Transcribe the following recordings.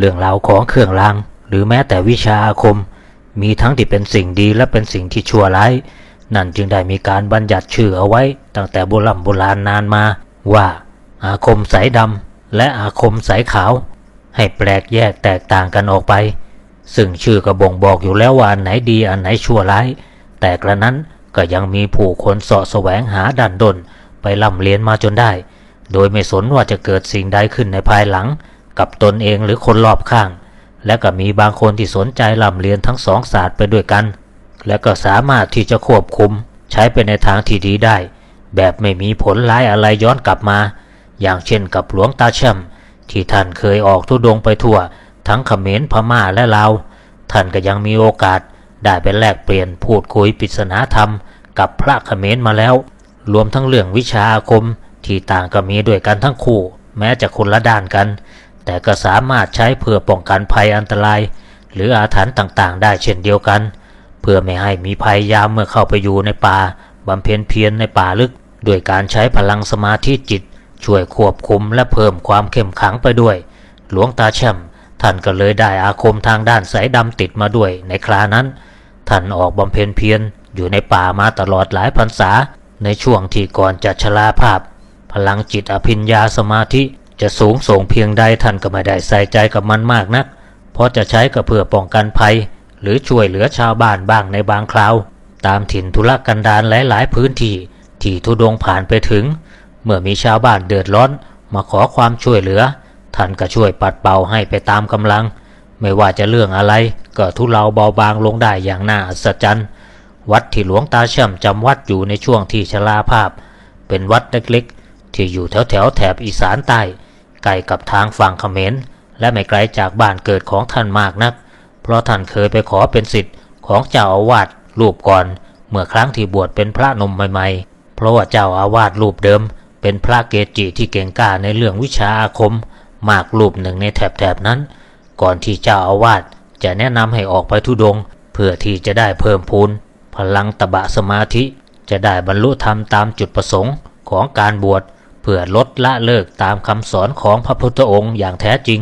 เรื่องราวของเครื่องราง หรือแม้แต่วิชาอาคม มีทั้งที่เป็นสิ่งดีและเป็นสิ่งที่ชั่วร้าย นั่นจึงได้มีการบัญญัติชื่อเอาไว้ ตั้งแต่โบราณโบราณนานมาว่า อาคมสายดำและอาคมสายขาว ให้แปลกแยกแตกต่างกันออกไป ซึ่งชื่อก็บ่งบอกอยู่แล้วว่าอันไหนดีอันไหนชั่วร้าย แต่กระนั้นก็ยังมีผู้คนเสาะแสวงหาดันดนไปล่ำเรียนมาจนได้ โดยไม่สนว่าจะเกิดสิ่งใดขึ้นในภายหลัง กับตนเองหรือคนรอบข้าง และก็มีบางคนที่สนใจล่ำเรียนทั้งสองศาสตร์ไปด้วยกัน และก็สามารถที่จะควบคุมใช้ไปในทางที่ดีได้ แบบไม่มีผลร้ายอะไรย้อนกลับมา อย่างเช่นกับหลวงตาแช่มที่ท่านเคยออกทุดงไปทั่ว ทั้งเขมรพม่าและลาวท่านก็ยังมีโอกาสได้ไปแลกเปลี่ยนพูดคุยปริศนาธรรม กับพระเขมรมาแล้ว รวมทั้งเรื่องวิชาอาคมที่ต่างก็มีด้วยกันทั้งคู่ แม้จะคนละด้านกัน แต่ก็สามารถใช้เพื่อป้องกันภัยอันตราย หรืออาถรรพ์ต่างๆ ได้เช่นเดียวกัน เพื่อไม่ให้มีภัยยามเมื่อเข้าไปอยู่ในป่าบำเพ็ญเพียรในป่าลึกด้วยการใช้พลังสมาธิจิต ช่วยควบคุมและเพิ่มความเข้มขังไปด้วย หลวงตาแช่มท่านก็เลยได้อาคมทางด้านสายดำติดมาด้วยในครานั้น ท่านออกบำเพ็ญเพียรอยู่ในป่ามาตลอดหลายพรรษา ในช่วงที่ก่อนจะชราภาพ พลังจิตอภิญญาสมาธิ จะสูงส่งเพียงใดท่านก็ไม่ได้ใส่ใจกับมันมากนัก เพราะจะใช้ก็เพื่อป้องกันภัย หรือช่วยเหลือชาวบ้านบ้างในบางคราว ตามถิ่นทุรกันดารหลาย ๆ พื้นที่ที่ทุดงผ่านไปถึง เมื่อมีชาวบ้านเดือดร้อนมาขอความช่วยเหลือ ท่านก็ช่วยปัดเป่าให้ไปตามกำลัง ไม่ว่าจะเรื่องอะไร ก็ทุเลาเบาบางลงได้อย่างน่าอัศจรรย์วัดที่หลวงตาเช่มจำวัดอยู่ในช่วงที่ชราภาพ เป็นวัดเล็กๆที่อยู่แถวๆแถบอีสานใต้ ใกล้กับทางฝั่งเขมรและไม่ไกลจากบ้านเกิดของท่านมากนัก เพราะท่านเคยไปขอเป็นสิทธิ์ของเจ้าอาวาสรูปก่อน เมื่อครั้งที่บวชเป็นพระนมใหม่ๆ เพราะว่าเจ้าอาวาสรูปเดิม เป็นพระเกจิที่เก่งกล้าในเรื่องวิชาอาคม มากรูปหนึ่งในแถบๆนั้น ก่อนที่เจ้าอาวาสจะแนะนำให้ออกไปทุดง เพื่อที่จะได้เพิ่มพูนพลังตบะสมาธิ จะได้บรรลุธรรมตามจุดประสงค์ของการบวช เพื่อลดละเลิกตามคำสอนของพระพุทธองค์อย่างแท้จริง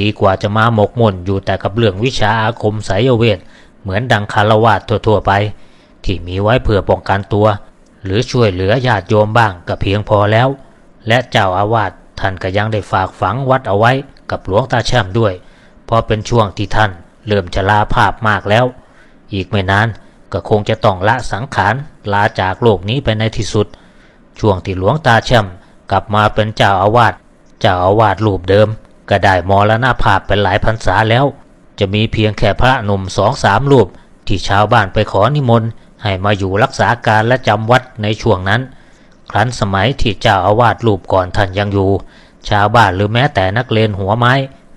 ดีกว่าจะมาหมกมุ่นอยู่แต่กับเรื่องวิชาอาคมสายเวท เหมือนดังคารวาสทั่วๆไป ที่มีไว้เพื่อป้องกันตัว หรือช่วยเหลือญาติโยมบ้างก็เพียงพอแล้ว และเจ้าอาวาสท่านก็ยังได้ฝากฝังวัดเอาไว้กับหลวงตาแช่มด้วย เพราะเป็นช่วงที่ท่านเริ่มจะลาภาพมากแล้ว อีกไม่นานก็คงจะต้องละสังขารลาจากโลกนี้ไปในที่สุด ช่วงที่หลวงตาแช่ม กลับมาเป็นเจ้าอาวาสเจ้าอาวาสรูปเดิม ก็ได้มรณภาพเป็นหลายพรรษาแล้ว จะมีเพียงแค่พระหนุ่มสองสามรูป ที่ชาวบ้านไปขอนิมนต์ให้มาอยู่รักษาการและจำวัดในช่วงนั้น ครั้นสมัยที่เจ้าอาวาสรูปก่อนท่านยังอยู่ ชาวบ้านหรือแม้แต่นักเลงหัวไม้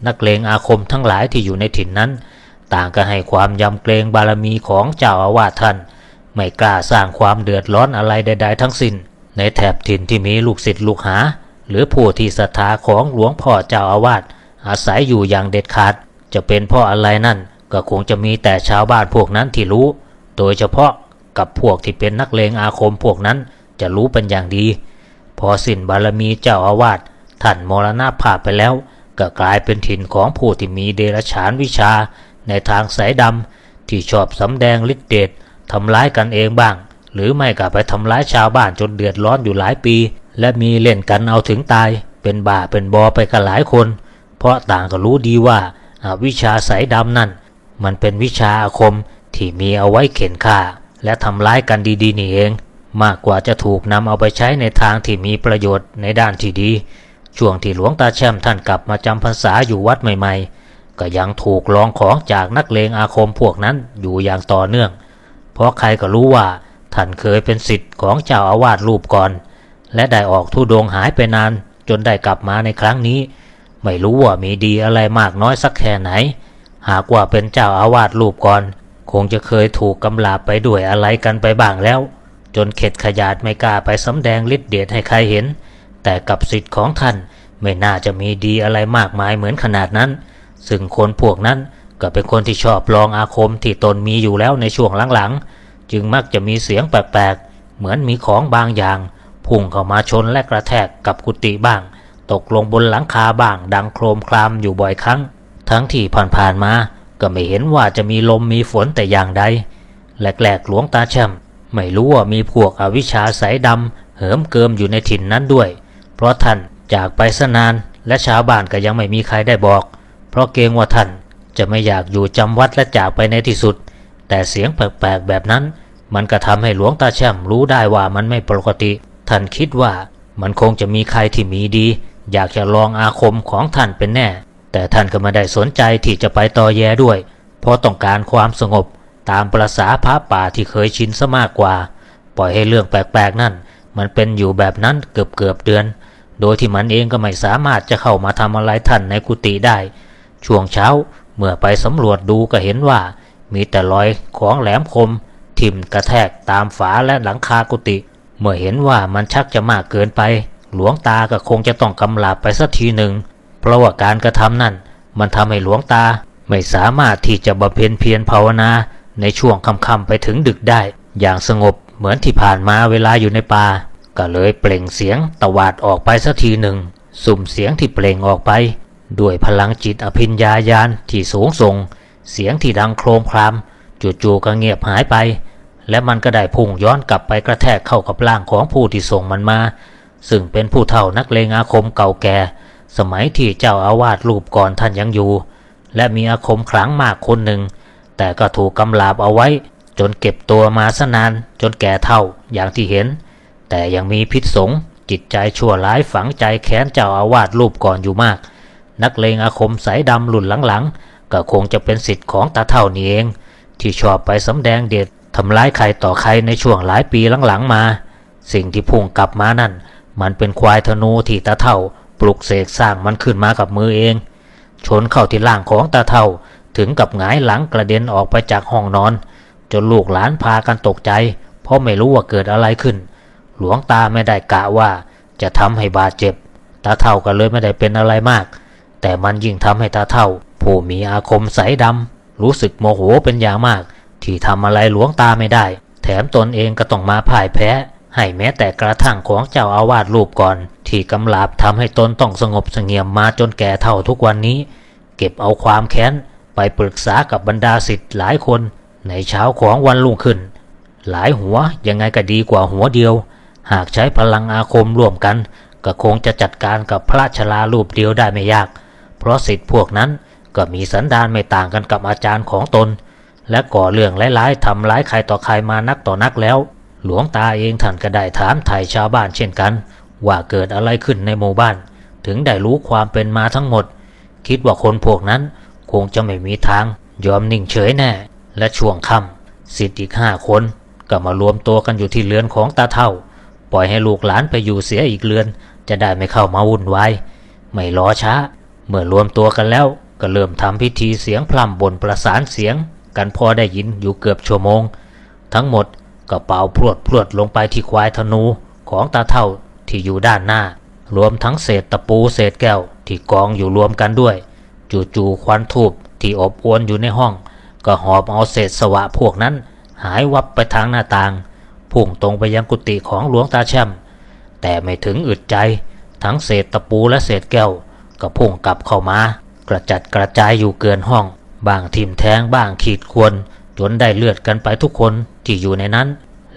นักเลงอาคมทั้งหลายที่อยู่ในถิ่นนั้น ต่างก็ให้ความยำเกรงบารมีของเจ้าอาวาสท่าน ไม่กล้าสร้างความเดือดร้อนอะไรใด ๆ ทั้งสิ้น ในแถบถิ่นที่มีลูกศิษย์ลูกหา หรือผู้ที่ศรัทธาของหลวงพ่อเจ้าอาวาสอาศัยอยู่อย่างเด็ดขาด จะเป็นพราะอะไรนั่น ก็คงจะมีแต่ชาวบ้านพวกนั้นที่รู้ โดยเฉพาะกับพวกที่เป็นนักเลงอาคมพวกนั้นจะรู้เป็นอย่างดี พอสิ้นบารมีเจ้าอาวาสท่านมรณภาพไปแล้ว ก็กลายเป็นถิ่นของผู้ที่มีเดรัจฉานวิชาในทางสายดำที่ชอบสำแดงฤทธิเดชทำร้ายกันเองบ้าง หรือไม่ก็ไปทำร้ายชาวบ้านจนเดือดร้อนอยู่หลายปี และมีเล่นกันเอาถึงตาย เป็นบ้าเป็นบอไปกันหลายคน เพราะต่างก็รู้ดีว่าอ่าวิชาสายดำนั่น มันเป็นวิชาอาคมที่มีเอาไว้เข็นฆ่า และทำร้ายกันดีๆนี่เอง มากกว่าจะถูกนำเอาไปใช้ในทางที่มีประโยชน์ในด้านที่ดี ช่วงที่หลวงตาแช่มท่านกลับมาจำพรรษาอยู่วัดใหม่ๆ ก็ยังถูกลองของจากนักเลงอาคมพวกนั้นอยู่อย่างต่อเนื่อง เพราะใครก็รู้ว่า ท่านเคยเป็นสิทธิ์ของเจ้าอาวาสรูปก่อน และได้ออกทุดงหายไปนานจนได้กลับมาในครั้งนี้ ไม่รู้ว่ามีดีอะไรมากน้อยสักแค่ไหน หากว่าเป็นเจ้าอาวาสรูปก่อน คงจะเคยถูกกำลาบไปด้วยอะไรกันไปบ้างแล้ว จนเข็ดขยาดไม่กล้าไปสำแดงฤทธิ์เดชให้ใครเห็น แต่กับสิทธิ์ของท่านไม่น่าจะมีดีอะไรมากมายเหมือนขนาดนั้น ซึ่งคนพวกนั้นก็เป็นคนที่ชอบลองอาคมที่ตนมีอยู่แล้วในช่วงหลังๆ จึงมักจะมีเสียงแปลกๆ เหมือนมีของบางอย่าง พุ่งเข้ามาชนและกระแทกกับกุฏิบ้าง ตกลงบนหลังคาบ้าง ดังโครมครามอยู่บ่อยครั้ง ทั้งที่ผ่านๆมา ก็ไม่เห็นว่าจะมีลมมีฝนแต่อย่างใดแหลกๆหลวงตาแช่มไม่รู้ว่ามีพวกอวิชชาสายดำเหิมเกิมอยู่ในถิ่นนั้นด้วย เพราะท่านจากไปสนานและชาวบ้านก็ยังไม่มีใครได้บอก เพราะเกรงว่าท่านจะไม่อยากอยู่จำวัดและจากไปในที่สุด แต่เสียงแปลกๆแบบนั้น มันก็ทำให้หลวงตาแช่มรู้ได้ว่ามันไม่ปกติ ท่านคิดว่ามันคงจะมีใครที่มีดี อยากจะลองอาคมของท่านเป็นแน่ แต่ท่านก็ไม่ได้สนใจที่จะไปต่อแย่ด้วย เพราะต้องการความสงบตามประษาพระป่าที่เคยชินซะมากกว่า ปล่อยให้เรื่องแปลกๆนั่น มันเป็นอยู่แบบนั้นเกือบเกือบๆเดือน โดยที่มันเองก็ไม่สามารถจะเข้ามาทำอะไรท่านในกุฏิได้ ช่วงเช้าเมื่อไปสำรวจดูก็เห็นว่า มีแต่รอยของแหลมคม ทิ่มกระแทกตามฝาและหลังคากุฏิเมื่อเห็นว่ามันชักจะมากเกินไป หลวงตาก็คงจะต้องกำลาบไปสักทีหนึ่ง เพราะว่าการกระทำนั่น มันทำให้หลวงตาไม่สามารถที่จะบำเพ็ญเพียรภาวนาในช่วงค่ำๆไปถึงดึกได้ อย่างสงบเหมือนที่ผ่านมาเวลาอยู่ในป่าก็เลยเปล่งเสียงตวาดออกไปสักทีหนึ่ง สุ่มเสียงที่เปล่งออกไป ด้วยพลังจิตอภิญญาญาณที่สูงส่ง เสียงที่ดังโครมครามจู่ๆก็เงียบหายไป และมันก็ได้พุ่งย้อนกลับไปกระแทกเข้ากับร่างของผู้ที่ส่งมันมา ซึ่งเป็นผู้เฒ่านักเลงอาคมเก่าแก่ สมัยที่เจ้าอาวาสรูปก่อนท่านยังอยู่ และมีอาคมขลังมากคนหนึ่ง แต่ก็ถูกกำลาบเอาไว้ จนเก็บตัวมาสนานจนแก่เท่าอย่างที่เห็น แต่ยังมีพิษสงจิตใจชั่วร้ายฝังใจแค้นเจ้าอาวาสรูปก่อนอยู่มาก นักเลงอาคมสายดำหลุ่นหลังๆ ก็คงจะเป็นสิทธิ์ของตาเท่านี่เอง ที่ชอบไปสำแดงเดชทำร้ายใครต่อใครในช่วงหลายปีหลังๆมา สิ่งที่พุ่งกลับมานั่น มันเป็นควายธนูที่ตาเท่า ปลุกเสกสร้างมันขึ้นมากับมือเอง ชนเข้าที่ล่างของตาเท่าถึงกับหงายหลังกระเด็นออกไปจากห้องนอน จนลูกหลานพากันตกใจ เพราะไม่รู้ว่าเกิดอะไรขึ้น หลวงตาไม่ได้กะว่าจะทำให้บาดเจ็บตาเท่าก็เลยไม่ได้เป็นอะไรมาก แต่มันยิ่งทำให้ตาเท่า ผู้มีอาคมใสดำรู้สึกโมโหเป็นอย่างมาก ที่ทำอะไรหลวงตาไม่ได้ แถมตนเองก็ต้องมาพ่ายแพ้ ให้แม้แต่กระทั่งของเจ้าอาวาสรูปก่อน ที่กำลาบทำให้ตนต้องสงบเสงี่ยมมาจนแก่เท่าทุกวันนี้ เก็บเอาความแค้นไปปรึกษากับบรรดาสิทธิ์หลายคน ในเช้าของวันรุ่งขึ้น หลายหัวยังไงก็ดีกว่าหัวเดียว หากใช้พลังอาคมร่วมกัน ก็คงจะจัดการกับพระชรารูปเดียวได้ไม่ยาก เพราะสิทธิ์พวกนั้นก็มีสันดานไม่ต่างกันกับอาจารย์ของตน และก่อเรื่องร้ายๆทำร้ายใครต่อใครมานักต่อนักแล้ว หลวงตาเองท่านก็ได้ถามไถ่ชาวบ้านเช่นกัน ว่าเกิดอะไรขึ้นในหมู่บ้าน ถึงได้รู้ความเป็นมาทั้งหมด คิดว่าคนพวกนั้นคงจะไม่มีทาง ยอมนิ่งเฉยแน่ และช่วงค่ำสิทธิ์อีกห้าคน ก็มารวมตัวกันอยู่ที่เรือนของตาเท่า ปล่อยให้ลูกหลานไปอยู่เสียอีกเรือน จะได้ไม่เข้ามาวุ่นวายไม่รอช้า เมื่อรวมตัวกันแล้วก็เริ่มทำพิธีเสียงพร่ำบนประสานเสียง กันพอได้ยินอยู่เกือบชั่วโมง ทั้งหมดก็เป่าพรวดพรวดลงไปที่ควายธนูของตาเท่าที่อยู่ด้านหน้า รวมทั้งเศษตะปูเศษแก้วที่กองอยู่รวมกันด้วย จู่ๆควันทูบที่อบอวนอยู่ในห้อง ก็หอบเอาเศษสวะพวกนั้น หายวับไปทางหน้าต่างพุ่งตรงไปยังกุฏิของหลวงตาแช่มแต่ไม่ถึงอึดใจ ทั้งเศษตะปูและเศษแก้ว ก็พุ่งกลับเข้ามา กระจัดกระจายอยู่เกินห้อง บางทิ่มแทงบ้างขีดควรจนได้เลือดกันไปทุกคนที่อยู่ในนั้น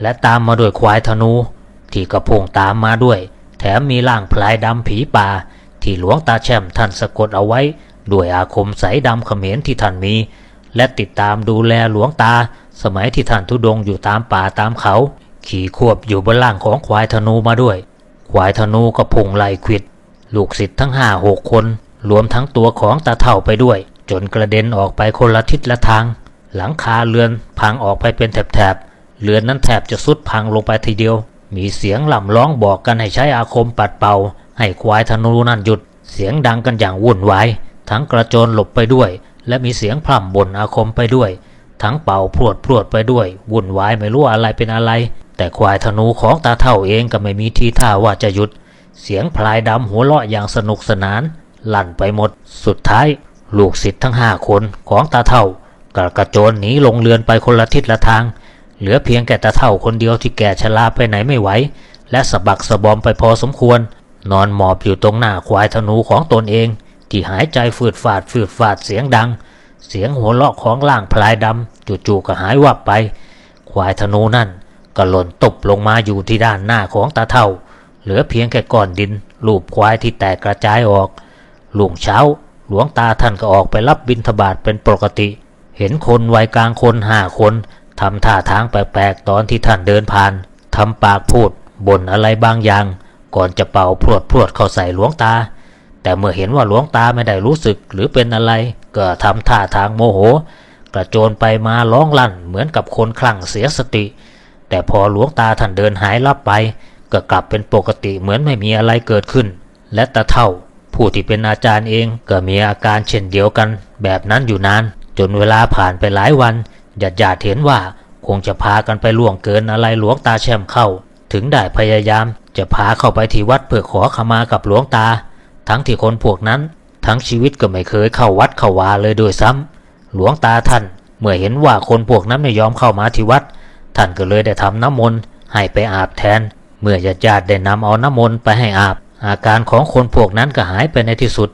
และตามมาด้วยควายธนู ที่กระพุ่งตามมาด้วย แถมมีร่างพลายดำผีป่า ที่หลวงตาแช่มท่านสะกดเอาไว้ ด้วยอาคมใสดำเขมรที่ท่านมี และติดตามดูแลหลวงตา สมัยที่ท่านทุดงอยู่ตามป่าตามเขา ขี่ควบอยู่บนล่างของควายธนูมาด้วย ควายธนูก็พุ่งไล่ควิด ลูกศิษย์ทั้งห้าหกคน รวมทั้งตัวของตาเท่าไปด้วย จนกระเด็นออกไปคนละทิศละทาง หลังคาเรือนพังออกไปเป็นแถบๆเรือนนั้นแทบจะสุดพังลงไปทีเดียว มีเสียงหล่ำร้องบอกกันให้ใช้อาคมปัดเป่า ให้ควายธนูนั่นหยุด เสียงดังกันอย่างวุ่นวายทั้งกระโจนหลบไปด้วย และมีเสียงพร่ำบ่นอาคมไปด้วย ทั้งเป่าพรวดพรวดไปด้วย วุ่นวายไม่รู้อะไรเป็นอะไร แต่ควายธนูของตาเท่าเองก็ไม่มีทีท่าว่าจะหยุด เสียงพลายดำหัวเราะอย่างสนุกสนานลั่นไปหมด สุดท้าย ลูกศิษย์ทั้งห้าคนของตาเท่ากระกระโจนหนีลงเรือนไปคนละทิศละทาง เหลือเพียงแก่ตาเท่าคนเดียวที่แก่ชราไปไหนไม่ไหว และสะบักสะบอมไปพอสมควร นอนหมอบอยู่ตรงหน้าควายธนูของตนเอง ที่หายใจฟืดฟาดฟืดฟาดเสียงดัง เสียงหัวเราะของล่างพลายดำจู่ๆก็หายวับไป ควายธนูนั่นก็หล่นตบลงมาอยู่ที่ด้านหน้าของตาเท่า เหลือเพียงแค่ก้อนดินลูบควายที่แตกกระจายออก ลุงเช้า หลวงตาท่านก็ออกไปรับบิณฑบาตเป็นปกติ เห็นคนวัยกลางคนห้าคนทำท่าทางแปลกๆตอนที่ท่านเดินผ่านทำปากพูดบ่นอะไรบางอย่าง ก่อนจะเป่าพรวดพรวดเข้าใส่หลวงตา แต่เมื่อเห็นว่าหลวงตาไม่ได้รู้สึกหรือเป็นอะไร ก็ทำท่าทางโมโห กระโจนไปมาร้องลั่นเหมือนกับคนคลั่งเสียสติ แต่พอหลวงตาท่านเดินหายลับไป ก็กลับเป็นปกติเหมือนไม่มีอะไรเกิดขึ้น และตาเท่า ผู้ที่เป็นอาจารย์เองก็มีอาการเช่นเดียวกัน แบบนั้นอยู่นาน จนเวลาผ่านไปหลายวันญาติญาติเห็นว่าคงจะพากันไปล่วงเกินอะไรหลวงตาแช่มเข้า ถึงได้พยายาม จะพาเข้าไปที่วัดเพื่อขอขมากับหลวงตา ทั้งที่คนพวกนั้น ทั้งชีวิตก็ไม่เคยเข้าวัดเข้าวาเลยโดยซ้ำหลวงตาท่าน เมื่อเห็นว่าคนพวกนั้นไม่ยอมเข้ามาที่วัด ท่านก็เลยได้ทำน้ำมนต์ให้ไปอาบแทน เมื่อญาติญาติได้นำเอาน้ำมนต์ไปให้อาบ อาการของคนพวกนั้นก็หายไปในที่สุด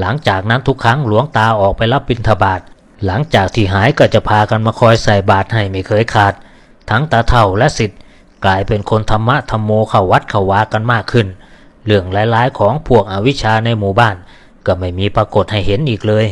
หลังจากนั้นทุกครั้งหลวงตาออกไปรับบิณฑบาตหลังจากที่หายก็จะพากันมาคอยใส่บาตรให้ไม่เคยขาด ทั้งตาเท่าและสิทธิ์กลายเป็นคนธรรมะธรรมโมเข้าวัดเข้าวากันมากขึ้น เรื่องหลายๆ ของพวกอวิชชาในหมู่บ้าน ก็ไม่มีปรากฏให้เห็นอีกเลย